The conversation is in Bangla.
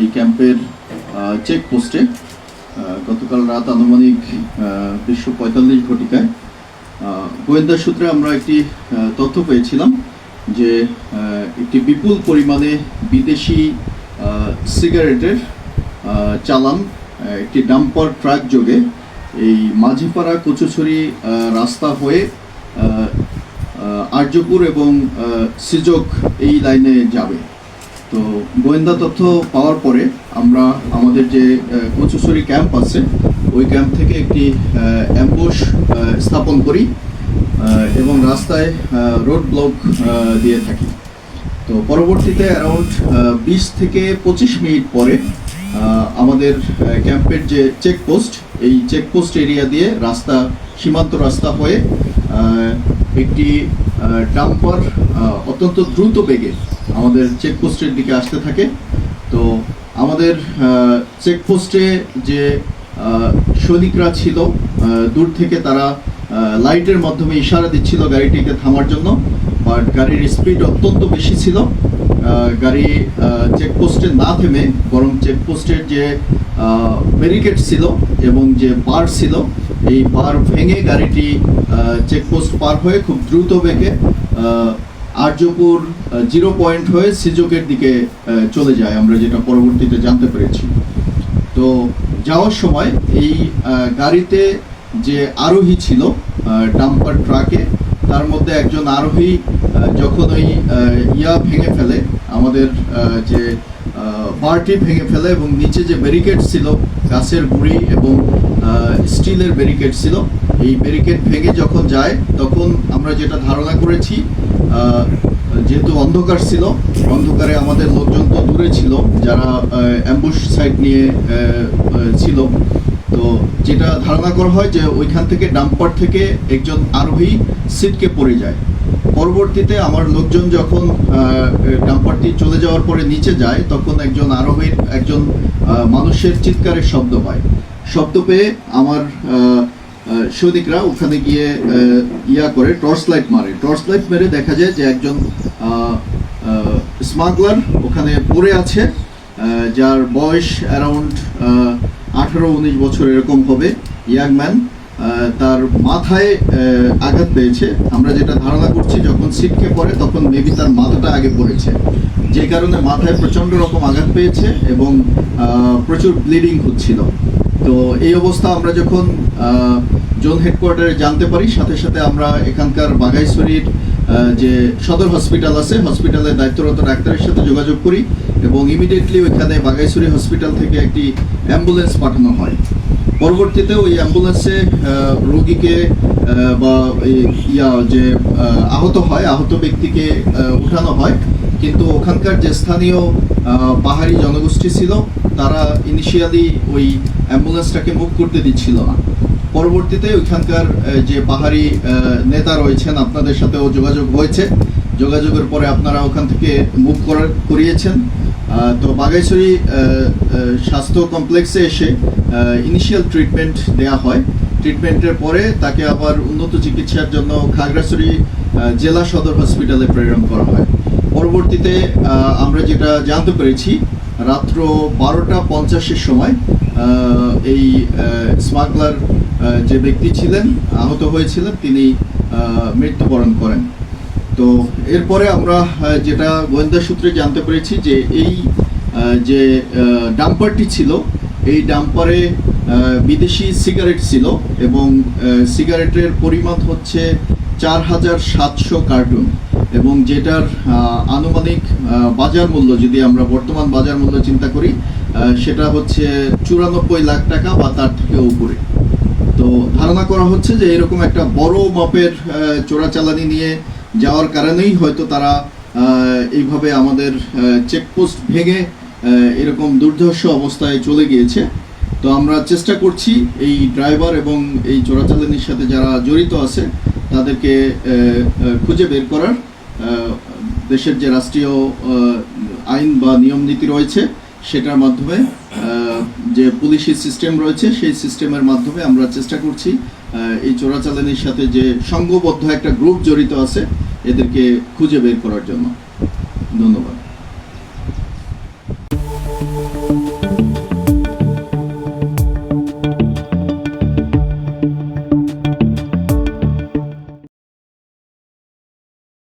এই ক্যাম্পের চেক পোস্টে গতকাল রাত আনুমানিক বিশ্ব পঁয়তাল্লিশ ঘটিকায় গোয়েন্দা সূত্রে আমরা একটি তথ্য পেয়েছিলাম যে একটি বিপুল পরিমাণে বিদেশি সিগারেটের চালান একটি ডাম্পার ট্রাক যোগে এই মাঝিপাড়া কচুছড়ি রাস্তা হয়ে আর্যপুর এবং সিজক এই লাইনে যাবে। তো গোয়েন্দা তথ্য পাওয়ার পরে আমরা আমাদের যে কচুছড়ি ক্যাম্প আছে, ওই ক্যাম্প থেকে একটি অ্যাম্বুশ স্থাপন করি এবং রাস্তায় রোড ব্লক দিয়ে থাকি। তো পরবর্তীতে অ্যারাউন্ড বিশ থেকে পঁচিশ মিনিট পরে আমাদের ক্যাম্পের যে চেকপোস্ট এই চেকপোস্ট এরিয়া দিয়ে রাস্তা, সীমান্ত রাস্তা হয়ে একটি ডাম্পার অত্যন্ত দ্রুত বেগে আমাদের চেকপোস্টের দিকে আসতে থাকে। তো আমাদের চেকপোস্টে যে সৈনিকরা ছিল দূর থেকে তারা লাইটের মাধ্যমে ইশারা দিচ্ছিল গাড়িটিকে থামার জন্য। বাট গাড়ির স্পিড অত্যন্ত বেশি ছিল। গাড়ি চেকপোস্টে না থেমে, বরং চেকপোস্টের যে ব্যারিকেড ছিল এবং যে বার ছিল, এই বার ভেঙে গাড়িটি চেকপোস্ট পার হয়ে খুব দ্রুত বেগে আর্যপুর জিরো পয়েন্ট হয়ে সিজোকের দিকে চলে যায়। আমরা যেটা পরবর্তীতে জানতে পেরেছি। তো যাওয়ার সময় এই গাড়িতে যে আরোহী ছিল ডাম্পার ট্রাকে তার মধ্যে একজন আরোহী যখন ওই ইয়া ভেঙে ফেলে, আমাদের যে বারটি ভেঙে ফেলে এবং নিচে যে ব্যারিকেড ছিল, গাছের গুঁড়ি এবং স্টিলের ব্যারিকেড ছিল এই ব্যারিকেড ভেঙে যখন যায়, তখন আমরা যেটা ধারণা করেছি যেহেতু অন্ধকার ছিল, অন্ধকারে আমাদের লোকজন তো দূরে ছিল, যারা অ্যাম্বুশ সাইট নিয়ে ছিল। তো যেটা ধারণা করা হয় যে ওইখান থেকে ডাম্পার থেকে একজন আরোহী সিটকে পড়ে যায়। পরবর্তীতে আমার লোকজন যখন ডাম্পারটি চলে যাওয়ার পরে নিচে যায়, তখন একজন আরোহীর, একজন মানুষের চিৎকারের শব্দ পায়। শব্দ পেয়ে আমার সৈনিকরা ওখানে গিয়ে ইয়া করে টর্চ লাইট মারে। টর্চ লাইট মেরে দেখা যায় যে একজন স্মাগলার ওখানে পড়ে আছে যার বয়স অ্যারাউন্ড আঠারো উনিশ বছর এরকম হবে। ইয়াং ম্যান তার মাথায় আঘাত পেয়েছে। আমরা যেটা ধারণা করছি, যখন সিটকে পড়ে, তখন মেবি তার মাথাটা আগে পড়েছে। যে কারণে মাথায় প্রচণ্ড রকম আঘাত পেয়েছে এবং প্রচুর ব্লিডিং হচ্ছিল। তো এই অবস্থা আমরা যখন জোন হেডকোয়ার্টারে জানতে পারি। সাথে সাথে আমরা এখানকার বাঘাইছড়ির যে সদর হসপিটাল আছে হসপিটালের দায়িত্বরত ডাক্তারের সাথে যোগাযোগ করি এবং ইমিডিয়েটলি ওইখানে বাঘাইছড়ি হসপিটাল থেকে একটি অ্যাম্বুলেন্স পাঠানো হয়। পরবর্তীতে ওই অ্যাম্বুলেন্সে রোগীকে বা ইয়া যে আহ, আহত হয় আহত ব্যক্তিকে উঠানো হয়। কিন্তু ওখানকার যে স্থানীয় পাহাড়ি জনগোষ্ঠী ছিল তারা ইনিশিয়ালি ওই অ্যাম্বুলেন্সটাকে মুভ করতে দিচ্ছিল না। পরবর্তীতে ওইখানকার যে পাহাড়ি নেতা রয়েছেন, আপনাদের সাথেও যোগাযোগ হয়েছে। যোগাযোগের পরে আপনারা ওখান থেকে মুভ করার করিয়েছেন। তো বাগাইছড়ি স্বাস্থ্য কমপ্লেক্সে এসে ইনিশিয়াল ট্রিটমেন্ট দেওয়া হয়। ট্রিটমেন্টের পরে তাকে আবার উন্নত চিকিৎসার জন্য খাগড়াছড়ি জেলা সদর হসপিটালে প্রেরণ করা হয়। পরবর্তীতে আমরা যেটা জানতে পেরেছি, রাত্র বারোটা পঞ্চাশের সময় এই স্মাগলার যে ব্যক্তি ছিলেন, আহত হয়েছিলেন, তিনি মৃত্যুবরণ করেন। তো এরপরে আমরা যেটা গোয়েন্দা সূত্রে জানতে পেরেছি যে এই যে ডাম্পারটি ছিল, এই ডাম্পারে বিদেশি সিগারেট ছিল এবং সিগারেটের পরিমাণ হচ্ছে চার হাজার সাতশো কার্টুন এবং যেটার আনুমানিক বাজার মূল্য, যদি আমরা বর্তমান বাজার মূল্য চিন্তা করি সেটা হচ্ছে চুরানব্বই লাখ টাকা বা তার থেকে উপরে। তো ধারণা করা হচ্ছে যে এরকম একটা বড় মাপের চোরাচালানি নিয়ে যাওয়ার কারণেই হয়তো তারা এইভাবে আমাদের চেকপোস্ট ভেঙে এরকম দুর্ধর্ষ অবস্থায় চলে গিয়েছে। তো আমরা চেষ্টা করছি এই ড্রাইভার এবং এই চোরাচালানির সাথে যারা জড়িত আছে, তাদেরকে খুঁজে বের করার দেশের যে রাষ্ট্রীয় আইন বা নিয়ম নীতি রয়েছে, সেটার মাধ্যমে যে পুলিশি সিস্টেম রয়েছে, সেই সিস্টেমের মাধ্যমে আমরা চেষ্টা করছি এই চোরাচালানির সাথে যে সংঘবদ্ধ একটা গ্রুপ জড়িত আছে, এদেরকে খুঁজে বের করার জন্য। ধন্যবাদ।